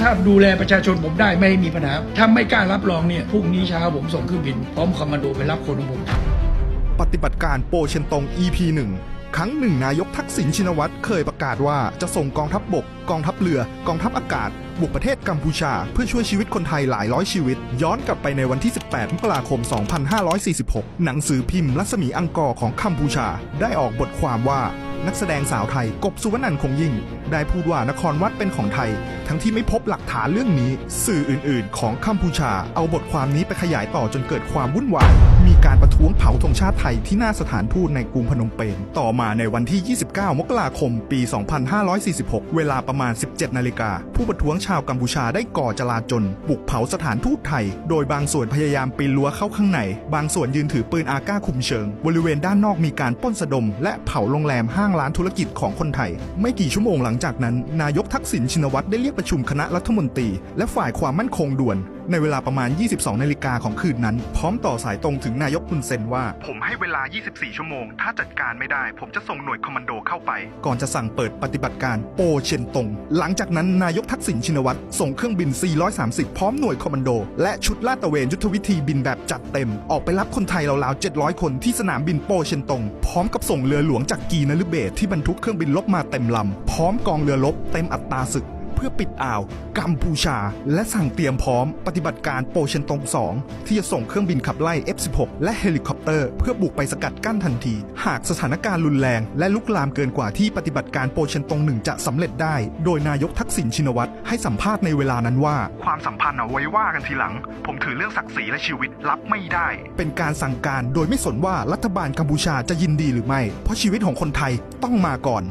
ถ้าดูแลประชาชนผมได้ไม่มีปัญหาถ้าไม่กล้ารับรองเนี่ยพรุ่งนี้เช้าผมส่งเครื่องบิน พร้อมคอมมานโดไปรับคนของผมปฏิบัติการโปเชนตง EP 1ครั้งหนึ่งนายกทักษิณชินวัตรเคยประกาศว่าจะส่งกองทัพบบก กองทัพเรือ กองทัพอากาศ บุกประเทศกัมพูชา เพื่อช่วยชีวิตคนไทยหลายร้อยชีวิต ย้อนกลับไปในวันที่ 18 มกราคม 2546 หนังสือพิมพ์รัศมีอังกอร์ของกัมพูชา ได้ออกบทความว่า นักแสดงสาวไทยกบสุวรรณันคงยิ่ง ได้พูดว่านครวัดเป็นของไทย ทั้งที่ไม่พบหลักฐานเรื่องนี้ สื่ออื่นๆ ของกัมพูชา เอาบทความนี้ไปขยายต่อจนเกิดความวุ่นวาย มีการประท้วงเผาธงชาติไทยที่หน้าสถานทูตในกรุงพนมเปญต่อมาในวันที่ 29 มกราคม ปี 2546 เวลาประมาณ 17 นาฬิกา ผู้ประท้วงชาวกัมพูชาได้ก่อจลาจลบุกเผาสถานทูตไทย โดยบางส่วนพยายามปีนรั้วเข้าข้างใน บางส่วนยืนถือปืนอาก้าคุมเชิง บริเวณด้านนอกมีการป้นสะดม และเผาโรงแรมห้างางร้านธุรกิจของคนไทย ไม่กี่ชั่วโมงหลังจากนั้น นายกทักษิณชินวัตรได้เรียกประชุมคณะรัฐมนตรี และฝ่ายความมั่นคงด่วนในเวลาประมาณ 22 นาฬิกาของคืนนั้น พร้อมต่อสายตรงถึงนายกฮุนเซนว่า ผมให้เวลา 24 ชั่วโมง ถ้าจัดการไม่ได้ ผมจะส่งหน่วยคอมมานโดเข้าไป ก่อนจะสั่งเปิดปฏิบัติการโปเชนตง หลังจากนั้นนายกทักษิณชินวัตรส่งเครื่องบิน 430 พร้อมหน่วยคอมมานโด และชุดลาดตระเวนยุทธวิธีบินแบบจัดเต็ม ออกไปรับคนไทยราวๆ 700 คนที่สนามบินโปเชนตง พร้อมกับส่งเรือหลวงจากกีนฤเบศที่บรรทุกเครื่องบินลบมาเต็มลำพร้อมกองเรือรบเต็มอัตราศึกเพื่อปิดอ่าว กัมพูชา และสั่งเตรียมพร้อมปฏิบัติการโปเชนตง 2 ที่จะส่งเครื่องบินขับไล่ F-16 และเฮลิคอปเตอร์เพื่อบุกไปสกัดกั้นทันที หากสถานการณ์รุนแรง และลุกลามเกินกว่าที่ปฏิบัติการโปเชนตง 1 จะสำเร็จได้ โดยนายกทักษิณชินวัตรให้สัมภาษณ์ในเวลานั้นว่า ความสัมพันธ์เอาไว้ว่ากันทีหลัง ผมถือเรื่องศักดิ์ศรีและชีวิตรับไม่ได้ เป็นการสั่งการโดยไม่สนว่ารัฐบาลกัมพูชาจะยินดีหรือไม่ เพราะชีวิตของคนไทยต้องมาก่อน